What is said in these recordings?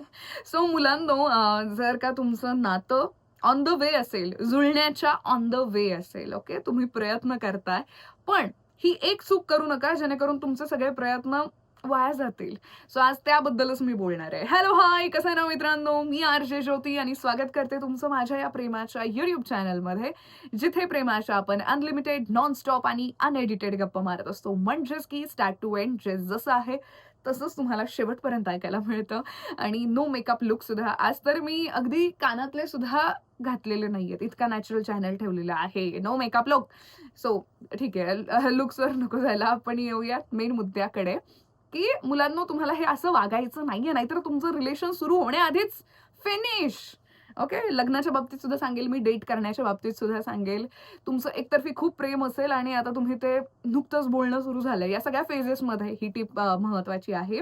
So मुलांनो जर का तुमचं नातं ऑन द वे असेल जुळण्याच्या ऑन द वे असेल ओके तुम्ही प्रयत्न करताय. पण ही एक चूक करू नका जेणेकरून तुमचे सगळे प्रयत्न वाया जातील. सो आज त्याबद्दलच मी बोलणार आहे. हॅलो हाय कसं आहे ना मित्रांनो? मी आर जे ज्योती आणि स्वागत करते तुमचं माझ्या या प्रेमाच्या युट्यूब चॅनलमध्ये जिथे प्रेमाच्या आपण अनलिमिटेड नॉनस्टॉप आणि अनएडिटेड गप्पा मारत असतो. म्हणजेच की स्टार्ट टू एंड जे जसं आहे तसंच तुम्हाला शेवटपर्यंत ऐकायला मिळतं. आणि नो मेकअप लुक सुद्धा. आज तर मी अगदी कानातले सुद्धा घातलेले नाहीयेत. इतका नॅचरल चॅनल ठेवलेला आहे. नो मेकअप लुक सो ठीक आहे. लुक्सवर नको जायला. आपण येऊयात मेन मुद्द्याकडे. की मुलांना तुम्हाला हे असं वागायचं नाहीये नाहीतर तुमचं रिलेशन सुरू होण्याआधीच फिनिश ओके लग्नाच्या बाबतीत सुद्धा सांगेल मी डेट करण्याच्या बाबतीत सुद्धा सांगेल. तुमचं एकतर्फी खूप प्रेम असेल आणि आता तुम्ही ते नुकतंच बोलणं सुरू झालं या सगळ्या फेजेसमध्ये ही टिप महत्वाची आहे.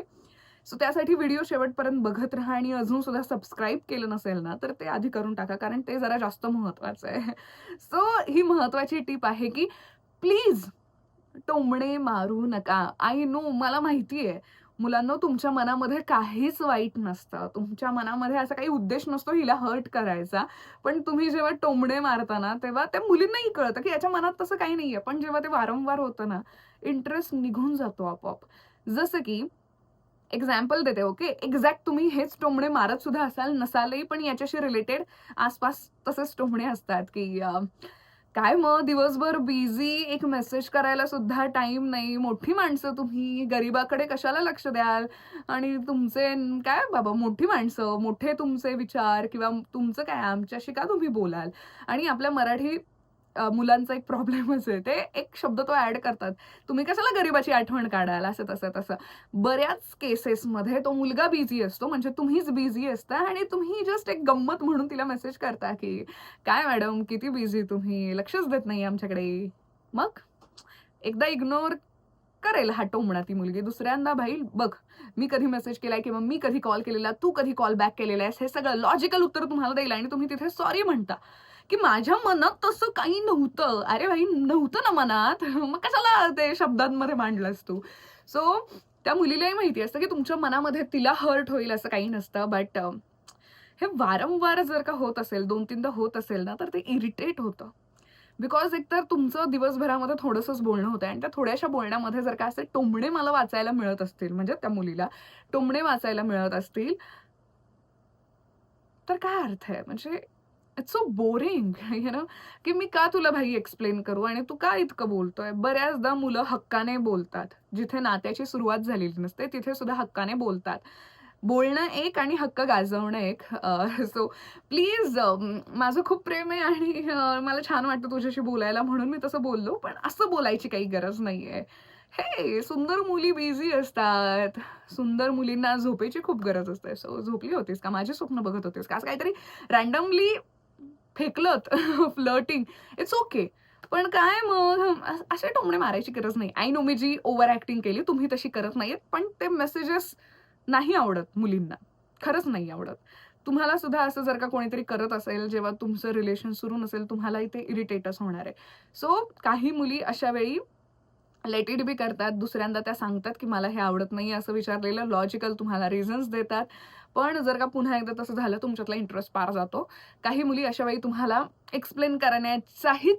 सो त्यासाठी व्हिडिओ शेवटपर्यंत बघत राहा आणि अजून सुद्धा सबस्क्राईब केलं नसेल ना तर ते आधी करून टाका कारण ते जरा जास्त महत्वाचं आहे. सो ही महत्वाची टीप आहे की प्लीज टोमणे मारू नका. आय नो मला माहिती आहे मुलांना तुमच्या मनामध्ये काहीच वाईट नसतं. तुमच्या मनामध्ये असा काही उद्देश नसतो हिला हर्ट करायचा. पण तुम्ही जेव्हा टोमणे मारताना तेव्हा त्या मुलींनाही कळतं की याच्या मनात तसं काही नाहीये. पण जेव्हा ते वारंवार होतं ना इंटरेस्ट निघून जातो आपोआप. जसं की एक्झाम्पल देते ओके एक्झॅक्ट तुम्ही हेच टोमणे मारत सुद्धा असाल नसालही पण याच्याशी रिलेटेड आसपास तसेच टोमणे असतात की काय मग? दिवसभर बिझी एक मेसेज करायला सुद्धा टाइम नाही. मोठी माणसं तुम्ही. गरीबाकडे कशाला लक्ष द्याल? आणि तुमचे काय बाबा मोठी माणसं मोठे तुमचे विचार किंवा तुमचं काय? आमच्याशी का तुम्ही बोलाल? आणि आपल्या मराठी मुलांचा एक प्रॉब्लेमच आहे ते एक शब्द तो ऍड करतात. तुम्ही कशाला गरीबाची आठवण काढाल? असं तसं तसं. बऱ्याच केसेसमध्ये तो मुलगा बिझी असतो म्हणजे तुम्हीच बिझी असता आणि तुम्ही जस्ट एक गंमत म्हणून तिला मेसेज करता की काय मॅडम किती बिझी तुम्ही? लक्षच देत नाही आमच्याकडे. मग एकदा इग्नोर करेल हा टोमणा ती मुलगी. दुसऱ्यांदा भाई बघ मी कधी मेसेज केलाय किंवा मी कधी कॉल केलेला तू कधी कॉल बॅक केलेला आहेस? हे सगळं लॉजिकल उत्तर तुम्हाला देईल आणि तुम्ही तिथे सॉरी म्हणता. की माझ्या मनात तसं काही नव्हतं. अरे भाई नव्हतं ना मनात. मग कशाला ते शब्दांमध्ये मांडलंस तू? सो त्या मुलीलाही माहिती असतं की तुमच्या मनामध्ये तिला हर्ट होईल असं काही नसतं. बट हे वारंवार जर का होत असेल दोन तीनदा होत असेल ना तर ते इरिटेट होतं. बिकॉज एकतर तुमचं दिवसभरामध्ये थोडंसंच बोलणं होतं आणि त्या थोड्याशा बोलण्यामध्ये जर का असे टोमणे मला वाचायला मिळत असतील म्हणजे त्या मुलीला टोमणे वाचायला मिळत असतील तर काय अर्थ आहे? म्हणजे it's so boring you know की मी का तुला भाई एक्सप्लेन करू आणि तू का इतकं बोलतोय? बऱ्याचदा मुलं हक्काने बोलतात. जिथे नात्याची सुरुवात झालेली नसते तिथे सुद्धा हक्काने बोलतात. बोलणं एक आणि हक्क गाजवणं एक. सो प्लीज माझं खूप प्रेम आहे आणि मला छान वाटतं तुझ्याशी बोलायला म्हणून मी तसं बोललो पण असं बोलायची काही गरज नाहीये. हे सुंदर मुली बिझी असतात. सुंदर मुलींना झोपेची खूप गरज असते. सो झोपली होतीस का? माझे स्वप्न बघत होतीस का? असं काहीतरी रॅन्डमली फेकलत फ्लर्टिंग इट्स ओके पण काय मग असे टोमणे मारायची गरज नाही. आय नो मी जी ओव्हर ॲक्टिंग केली तुम्ही तशी करत नाहीयेत पण ते मेसेजेस नाही आवडत मुलींना. खरंच नाही आवडत. तुम्हाला सुद्धा असं जर का कोणीतरी करत असेल जेव्हा तुमचं रिलेशन सुरू नसेल तुम्हालाही ते इरिटेटच होणार आहे. सो काही मुली अशा वेळी लेट इट बी करतात. दुसऱ्यांदा त्या सांगतात की मला हे आवडत नाही असं विचारलेलं. लॉजिकल तुम्हाला रिझन्स देतात. पण जर का पुन्हा एकदा तसं झालं तुमच्यातला इंटरेस्ट पार जातो. काही मुली अशा वेळी तुम्हाला एक्सप्लेन करण्याचाही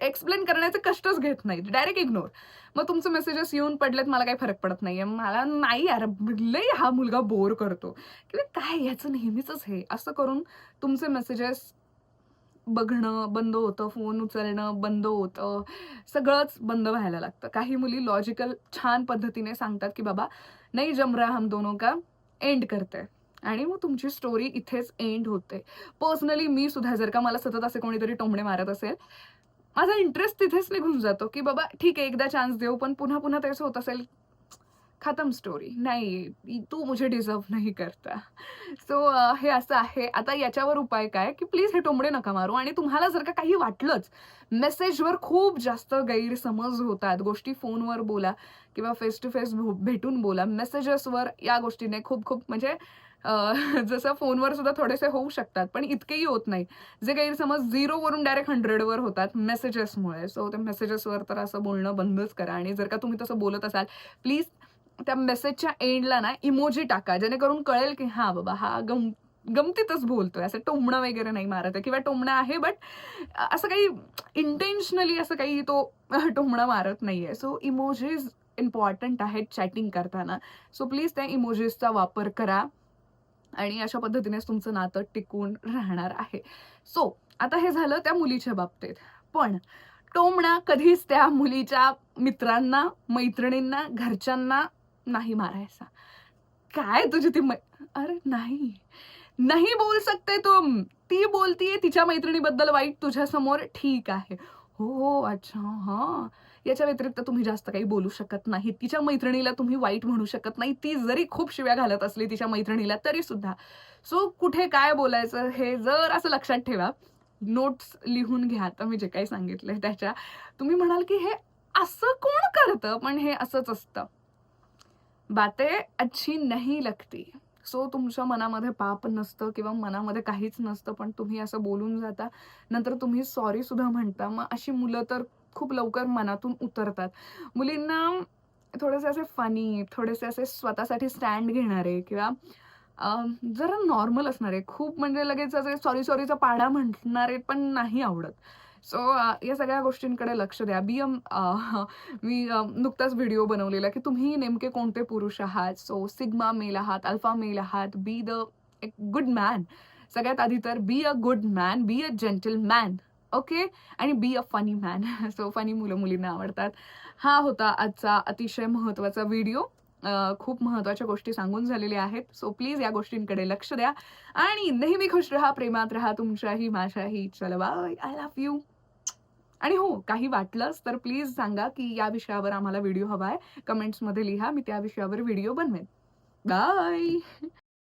एक्सप्लेन करण्याचे कष्टच घेत नाहीत. डायरेक्ट इग्नोर मग तुमचे मेसेजेस येऊन पडलेत मला काही फरक पडत नाहीये. मला नाही यार लई हा मुलगा बोर करतो. किंवा काय याचं नेहमीच हे? असं करून तुमचे मेसेजेस बघणं बंद होतं फोन उचलणं बंद होतं सगळंच बंद व्हायला लागतं. काही मुली लॉजिकल छान पद्धतीने सांगतात की बाबा नाही जम रहा हम दोनों का? एंड करते. आणि मग तुमची स्टोरी इथेच एंड होते. पर्सनली मी सुद्धा जर का मला सतत असे कोणीतरी टोमणे मारत असेल माझा इंटरेस्ट तिथेच निघून जातो की बाबा ठीक आहे एकदा चान्स देऊ पण पुन्हा पुन्हा तेच होत असेल खतम स्टोरी नाही तू मुझे डिझर्व नाही करता. सो हे असं आहे. आता याच्यावर उपाय काय? की प्लीज हे टोमडे नका मारू. आणि तुम्हाला जर का काही वाटलंच मेसेजवर खूप जास्त गैरसमज होतात. गोष्टी फोनवर बोला किंवा फेस टू फेस भेटून बोला. मेसेजेसवर या गोष्टीने खूप खूप म्हणजे जसं फोनवर सुद्धा थोडेसे होऊ शकतात पण इतकेही होत नाही. जे गैरसमज झिरोवरून डायरेक्ट हंड्रेडवर होतात मेसेजेसमुळे सो त्या मेसेजेसवर तर असं बोलणं बंदच करा. आणि जर का तुम्ही तसं बोलत असाल प्लीज त्या मेसेजच्या एंडला ना इमोजी टाका जेणेकरून कळेल की हा बाबा हा गम गमतीतच बोलतोय. असं टोमणं वगैरे नाही मारत आहे. किंवा टोमणं आहे बट असं काही इंटेन्शनली असं काही तो टोमणं मारत नाही आहे सो इमोजीज इम्पॉर्टंट आहेत चॅटिंग करताना. सो प्लीज त्या इमोजीसचा वापर करा. आणि अशा पद्धतीनेच तुमचं नातं टिकून राहणार आहे. सो आता हे झालं त्या मुलीच्या बाबतीत. पण टोमणा कधीच त्या मुलीच्या मित्रांना मैत्रिणींना घरच्यांना नाही मारायचा. काय तुझी ती मै अरे नाही. नाही बोल सकते तुम. ती बोलतीये तिच्या मैत्रिणीबद्दल वाईट तुझ्यासमोर ठीक आहे. हो हो अच्छा हा. याच्या व्यतिरिक्त तुम्ही जास्त काही बोलू शकत नाही तिच्या मैत्रिणीला तुम्ही वाईट म्हणू शकत नाही. ती जरी खूप शिव्या घालत असली तिच्या मैत्रिणीला तरी सुद्धा सो कुठे काय बोलायचं हे जर असं लक्षात ठेवा. नोट्स लिहून घ्या. आता मी जे काही सांगितलंय त्याच्या. तुम्ही म्हणाल की हे असं कोण करतं? पण हे असंच असतं. बाते अच्छी नाही लगती. सो तुमच्या मनामध्ये पाप नसतं किंवा मनामध्ये काहीच नसतं पण तुम्ही असं बोलून जाता. नंतर तुम्ही सॉरी सुद्धा म्हणता. मग अशी मुलं तर खूप लवकर मनातून उतरतात. मुलींना थोडेसे असे फनी थोडेसे असे स्वतःसाठी स्टँड घेणारे किंवा जरा नॉर्मल असणारे. खूप म्हणजे लगेच असे सॉरी सॉरीचा पाडा म्हणणारे पण नाही आवडत. सो uh, या सगळ्या गोष्टींकडे लक्ष द्या. बी एम uh, मी uh, नुकताच व्हिडिओ बनवलेला की तुम्ही नेमके कोणते पुरुष आहात? सो सिग्मा मेल आहात अल्फा मेल आहात. बी द एक गुड मॅन सगळ्यात आधी तर be a good man be a gentleman okay आणि be a funny man so funny मुलं मुलींना आवडतात. हा होता आजचा अतिशय महत्त्वाचा व्हिडिओ खूप महत्त्वाच्या गोष्टी सांगून झालेल्या आहेत. सो प्लीज या गोष्टींकडे लक्ष द्या. आणि नेहमी खुश राहा प्रेमात राहा तुमच्याही माझ्याही. चला बाय आय लव्ह यू आणि हो काही वाटलंच तर प्लीज सांगा की या विषयावर आम्हाला व्हिडिओ हवा आहे कमेंट्समध्ये लिहा मी त्या विषयावर व्हिडिओ बनवेन. बाय!